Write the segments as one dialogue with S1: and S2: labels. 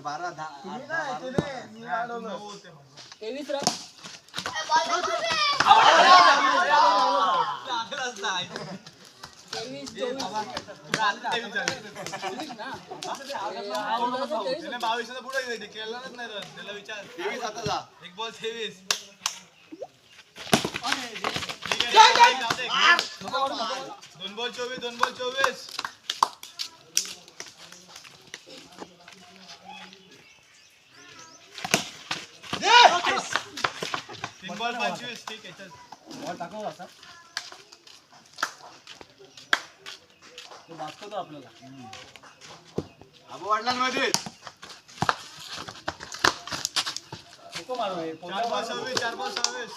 S1: बरं बारा दहा आठ, बारा.
S2: तेवीस रन
S1: लागलाच नाही.
S2: तेवीस
S1: ए,
S2: चोवीस
S1: बाबा, तुला आता ते विचार.
S2: तेवीस ना
S3: त्याने बावीसच्या पुढे गेले, ते केलंच नाही run. त्याला विचार
S1: तेवीस आता जा.
S3: एक बॉल तेवीस ठीक आहे, ठीक आहे, जाऊ दे. दोन बॉल चोवीस दोन बॉल चोवीस बॉल पंचवीस ठीक आहे चल. चार बॉल सव्वीस चार बॉल सव्वीस.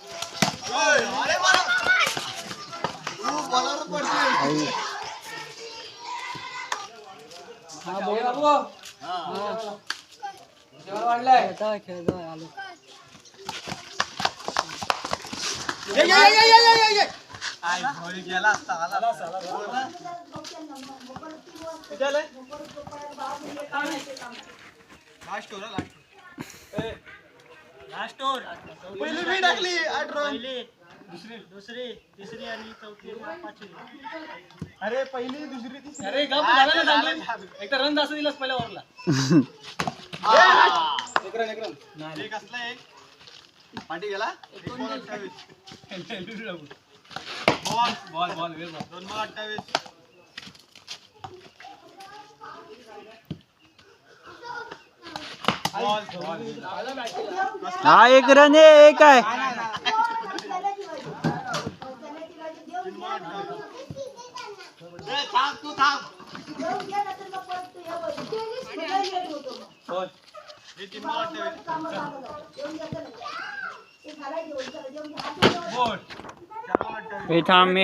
S3: अरे बाबा.
S1: तू बॉलर पडशील
S2: हा बोल बाबू
S1: हा.
S2: जेवण वाढलाय खेळतोय खेळतोय आलो
S3: आई, घरी गेला असता आला लास्ट ओव्हर लास्ट
S4: पहिली मी टाकली आठ रन।
S3: दुसरी. दुसरी तिसरी आणि चौथी पाचवी.
S4: अरे पहिली दुसरी तिसरी.
S2: अरे गप झालं ना चांगलं एकदा रन जास्त दिलास पहिल्या ओव्हरला. एक रन एक रन
S3: एक असला एक.
S1: पाठी गेला?
S3: एक बॉल अठ्ठावीस
S2: बॉल बॉल बॉल वेळ बॉल
S3: दोन बॉल अठ्ठावीस बॉल.
S5: हा एक रन आहे एक आहे.
S1: थांब तू थांब.
S5: हे थांब मी